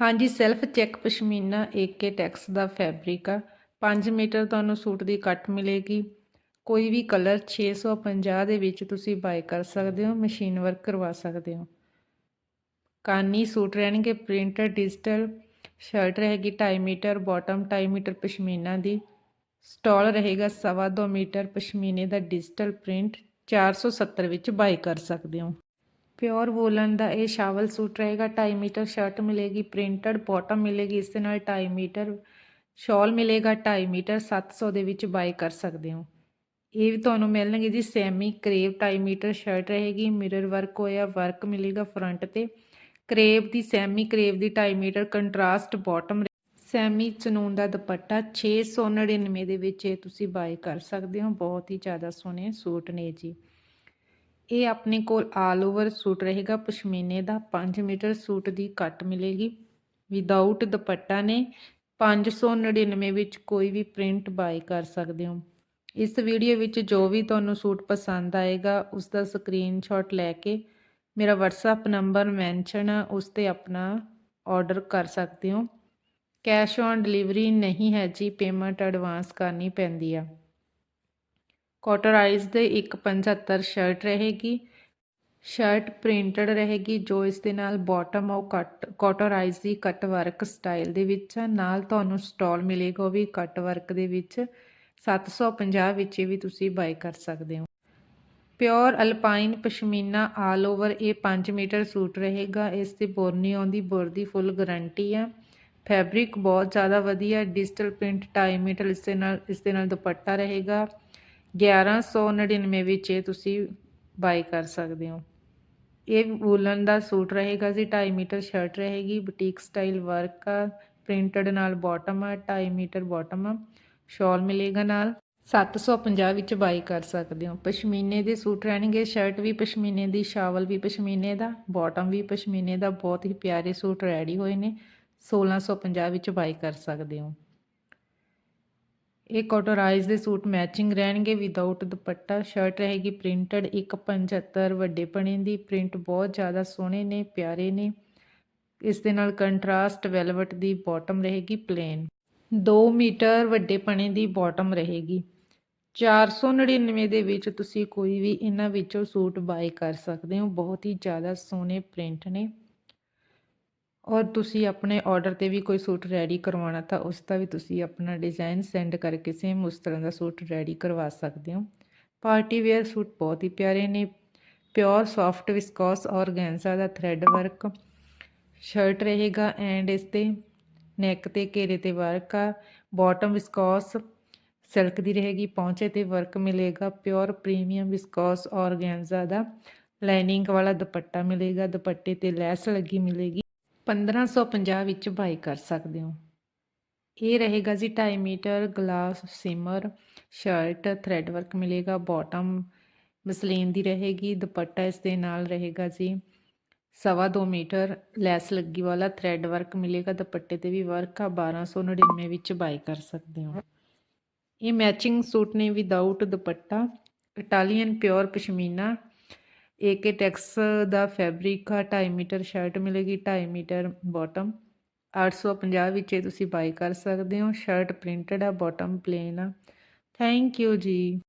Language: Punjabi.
ਹਾਂਜੀ self check pashmina AK tex ਦਾ ਫੈਬਰਿਕ ਆ। 5 ਮੀਟਰ ਤੁਹਾਨੂੰ ਸੂਟ ਦੀ ਕੱਟ ਮਿਲੇਗੀ। ਕੋਈ ਵੀ ਕਲਰ 650 ਦੇ ਵਿੱਚ ਤੁਸੀਂ ਬਾਈ ਕਰ ਸਕਦੇ ਹੋ ਮਸ਼ੀਨ ਵਰਕ ਕਰਵਾ ਸਕਦੇ ਹੋ। ਕਾਨੀ ਸੂਟ ਰਹਿਣਗੇ ਪ੍ਰਿੰਟ ਡਿਜੀਟਲ ਸ਼ਰਟ ਰਹੇਗੀ 2.5 ਮੀਟਰ ਬਾਟਮ 2.5 ਮੀਟਰ ਪਸ਼ਮੀਨਾ ਦੀ। ਸਟਾਲ ਰਹੇਗਾ ਸਵਾ ਦੋ ਮੀਟਰ, ਪਸ਼ਮੀਨੇ ਦਾ ਡਿਜੀਟਲ ਪ੍ਰਿੰਟ 470 ਵਿੱਚ ਬਾਈ ਕਰ ਸਕਦੇ ਹੋ। ਪਿਓਰ ਵੂਲਨ ਦਾ ਇਹ ਸ਼ਾਵਲ ਸੂਟ ਰਹੇਗਾ 2.5 ਮੀਟਰ ਸ਼ਰਟ ਮਿਲੇਗੀ ਪ੍ਰਿੰਟਡ ਬਾਟਮ ਮਿਲੇਗੀ, ਇਸ ਦੇ ਨਾਲ 2.5 ਮੀਟਰ ਸ਼ਾਲ ਮਿਲੇਗਾ 2.5 ਮੀਟਰ 700 ਦੇ ਵਿੱਚ ਬਾਈ ਕਰ ਸਕਦੇ ਹੋ। ਇਹ ਵੀ ਤੁਹਾਨੂੰ ਮਿਲਣਗੇ ਜੀ ਸੈਮੀ ਕਰੇਵ 2.5 ਮੀਟਰ ਸ਼ਰਟ ਰਹੇਗੀ ਮਿਰਰ ਵਰਕ ਹੋਇਆ ਵਰਕ ਮਿਲੇਗਾ ਫਰੰਟ ਤੇ। ਕਰੇਵ ਦੀ ਸੈਮੀ ਕਰੇਵ ਦੀ 2.5 metre contrast bottom semi chinon ਦਾ ਦੁਪੱਟਾ 699 ਦੇ ਵਿੱਚ ਇਹ ਤੁਸੀਂ ਬਾਈ ਕਰ ਸਕਦੇ ਹੋ, ਬਹੁਤ ਹੀ ਜ਼ਿਆਦਾ ਸੋਹਣੇ ਸੂਟ ਨੇ ਜੀ। ਇਹ ਆਪਣੇ ਕੋਲ ਆਲ ਓਵਰ ਸੂਟ ਰਹੇਗਾ। ਪਸ਼ਮੀਨੇ ਦਾ 5 ਮੀਟਰ ਸੂਟ ਦੀ ਕੱਟ ਮਿਲੇਗੀ। ਵਿਦਆਊਟ ਦੁਪੱਟਾ ਨੇ 599 ਵਿੱਚ ਕੋਈ ਵੀ ਪ੍ਰਿੰਟ ਬਾਈ ਕਰ ਸਕਦੇ ਹੋ। ਇਸ ਵੀਡੀਓ ਵਿੱਚ ਜੋ ਵੀ ਤੁਹਾਨੂੰ ਸੂਟ ਪਸੰਦ ਆਏਗਾ ਉਸ ਦਾ ਸਕਰੀਨਸ਼ਾਟ ਲੈ ਕੇ ਮੇਰਾ WhatsApp ਨੰਬਰ ਮੈਂਸ਼ਨ ਆ, ਉਸ ਤੇ ਆਪਣਾ ਆਰਡਰ ਕਰ ਸਕਦੇ ਹੋ। ਕੈਸ਼ ਔਨ ਡਿਲੀਵਰੀ ਨਹੀਂ ਹੈ ਜੀ ਪੇਮੈਂਟ ਐਡਵਾਂਸ ਕਰਨੀ ਪੈਂਦੀ ਆ। ਕੋਟਰਾਈਜ਼ ਦੇ 175 ਸ਼ਰਟ ਰਹੇਗੀ। ਸ਼ਰਟ ਪ੍ਰਿੰਟਡ ਰਹੇਗੀ, ਜੋ ਇਸ ਦੇ ਨਾਲ ਬਾਟਮ ਉਹ ਕੱਟ ਕੋਟਰਾਈਜ਼ ਦੀ ਕੱਟ ਵਰਕ ਸਟਾਈਲ ਦੇ ਵਿੱਚ ਆ। ਨਾਲ ਤੁਹਾਨੂੰ ਸਟਾਲ ਮਿਲੇਗਾ, ਉਹ ਵੀ ਕੱਟ ਵਰਕ ਦੇ ਵਿੱਚ। 750 ਵਿੱਚ ਵੀ ਤੁਸੀਂ ਬਾਈ ਕਰ ਸਕਦੇ ਹੋ। Pure alpine pashmina all over ਇਹ 5 ਮੀਟਰ ਸੂਟ ਰਹੇਗਾ। ਇਸ ਤੇ ਬੋਰਨੀ ਆਉਂਦੀ ਬੋਰ ਦੀ ਫੁੱਲ ਗਾਰੰਟੀ ਆ। ਫੈਬਰਿਕ ਬਹੁਤ ਜ਼ਿਆਦਾ ਵਧੀਆ ਡਿਜੀਟਲ ਪ੍ਰਿੰਟ 2.5 ਮੀਟਰ ਇਸ ਦੇ ਨਾਲ, ਇਸ ਦੇ ਨਾਲ ਦੁਪੱਟਾ ਰਹੇਗਾ। 1199 ਵਿੱਚ ਇਹ ਤੁਸੀਂ ਬਾਈ ਕਰ ਸਕਦੇ ਹੋ। ਇਹ ਵੂਲਨ ਦਾ ਸੂਟ ਰਹੇਗਾ ਜੀ 2.5 ਮੀਟਰ ਸ਼ਰਟ ਰਹੇਗੀ ਬੁਟੀਕ ਸਟਾਈਲ ਵਰਕ ਆ ਪ੍ਰਿੰਟਡ ਨਾਲ ਬਾਟਮ ਆ 2.5 ਮੀਟਰ ਬਾਟਮ ਆ ਸ਼ਾਲ ਮਿਲੇਗਾ ਨਾਲ। 750 ਵਿੱਚ ਬਾਈ ਕਰ ਸਕਦੇ ਹੋ। ਪਸ਼ਮੀਨੇ ਦੇ ਸੂਟ ਰਹਿਣਗੇ ਸ਼ਰਟ ਵੀ ਪਸ਼ਮੀਨੇ ਦੀ ਸ਼ਾਵਲ ਵੀ ਪਸ਼ਮੀਨੇ ਦਾ ਬਾਟਮ ਵੀ ਪਸ਼ਮੀਨੇ ਦਾ, ਬਹੁਤ ਹੀ ਪਿਆਰੇ ਸੂਟ ਰੈਡੀ ਹੋਏ ਨੇ। 1650 ਵਿੱਚ ਬਾਈ ਕਰ ਸਕਦੇ ਹੋ। ਇਹ ਕੋਟਰਾਈਜ਼ ਦੇ ਸੂਟ ਮੈਚਿੰਗ ਰਹਿਣਗੇ ਵਿਦਆਊਟ ਦੁਪੱਟਾ ਸ਼ਰਟ ਰਹੇਗੀ ਪ੍ਰਿੰਟਡ 175 ਵੱਡੇ ਪਣੇ ਦੀ ਪ੍ਰਿੰਟ ਬਹੁਤ ਜ਼ਿਆਦਾ ਸੋਹਣੇ ਨੇ, ਪਿਆਰੇ ਨੇ। ਇਸ ਦੇ ਨਾਲ ਕੰਟਰਾਸਟ ਵੈਲਵਟ ਦੀ ਬਾਟਮ ਰਹੇਗੀ ਪਲੇਨ 2 ਮੀਟਰ ਵੱਡੇ ਪਣੇ ਦੀ ਬਾਟਮ ਰਹੇਗੀ। 499 ਦੇ ਵਿੱਚ ਤੁਸੀਂ ਕੋਈ ਵੀ ਇਹਨਾਂ ਵਿੱਚੋਂ ਸੂਟ ਬਾਈ ਕਰ ਸਕਦੇ ਹੋ। ਬਹੁਤ ਹੀ ਜ਼ਿਆਦਾ ਸੋਹਣੇ ਪ੍ਰਿੰਟ ਨੇ। ਔਰ ਤੁਸੀਂ ਆਪਣੇ ਆਰਡਰ ਤੇ ਵੀ ਕੋਈ ਸੂਟ ਰੈਡੀ ਕਰਵਾਉਣਾ ਤਾਂ ਉਸ ਦਾ ਵੀ ਤੁਸੀਂ ਆਪਣਾ ਡਿਜ਼ਾਈਨ ਸੈਂਡ ਕਰਕੇ ਸੇਮ ਉਸ ਤਰ੍ਹਾਂ ਦਾ ਸੂਟ ਰੈਡੀ ਕਰਵਾ ਸਕਦੇ ਹੋ। ਪਾਰਟੀ ਵੇਅਰ ਸੂਟ ਬਹੁਤ ਹੀ ਪਿਆਰੇ ਨੇ। ਪਿਓਰ ਸੌਫਟ ਵਿਸਕੋਸ ਔਰਗੈਂਜ਼ਾ ਦਾ ਥ੍ਰੈਡ ਵਰਕ ਸ਼ਰਟ ਰਹੇਗਾ ਐਂਡ ਇਸ ਤੇ ਨੈਕ ਤੇ ਘੇਰੇ ਤੇ ਵਰਕ ਆ। ਬਾਟਮ ਵਿਸਕੋਸ ਸਿਲਕ ਦੀ ਰਹੇਗੀ ਪਹੁੰਚੇ ਤੇ ਵਰਕ ਮਿਲੇਗਾ। ਪਿਓਰ ਪ੍ਰੀਮੀਅਮ ਵਿਸਕੋਸ ਔਰਗੈਂਜ਼ਾ ਦਾ ਲਾਈਨਿੰਗ ਵਾਲਾ ਦੁਪੱਟਾ ਮਿਲੇਗਾ। ਦੁਪੱਟੇ ਤੇ ਲੈਸ ਲੱਗੀ ਮਿਲੇਗੀ। 1550 ਵਿੱਚ ਬਾਈ ਕਰ ਸਕਦੇ ਹੋ। ਇਹ ਰਹੇਗਾ ਜੀ 2.5 metre, glass, shimmer, shirt, thread work ਮਿਲੇਗਾ, ਬਾਟਮ ਮਸਲੀਨ ਦੀ ਰਹੇਗੀ, ਦੁਪੱਟਾ ਇਸ ਦੇ ਨਾਲ ਰਹੇਗਾ ਜੀ। ਸਵਾ 2 ਮੀਟਰ, ਲੈਸ ਲੱਗੀ ਵਾਲਾ ਥ੍ਰੈਡ ਵਰਕ ਮਿਲੇਗਾ, ਦੁਪੱਟੇ ਤੇ ਵੀ ਵਰਕ ਆ 1299 ਵਿੱਚ ਬਾਈ ਕਰ ਸਕਦੇ ਹੋ। ਇਹ ਮੈਚਿੰਗ ਸੂਟ ਨੇ without dupatta, Italian pure pashmina AK tex ਦਾ ਫੈਬਰਿਕ ਆ 2.5 ਮੀਟਰ ਸ਼ਰਟ ਮਿਲੇਗੀ 2.5 ਮੀਟਰ ਬਾਟਮ 850 ਵਿੱਚ ਇਹ ਤੁਸੀਂ ਬਾਈ ਕਰ ਸਕਦੇ ਹੋ। ਸ਼ਰਟ ਪ੍ਰਿੰਟਡ ਆ ਬਾਟਮ ਪਲੇਨ ਆ। ਥੈਂਕ ਯੂ ਜੀ।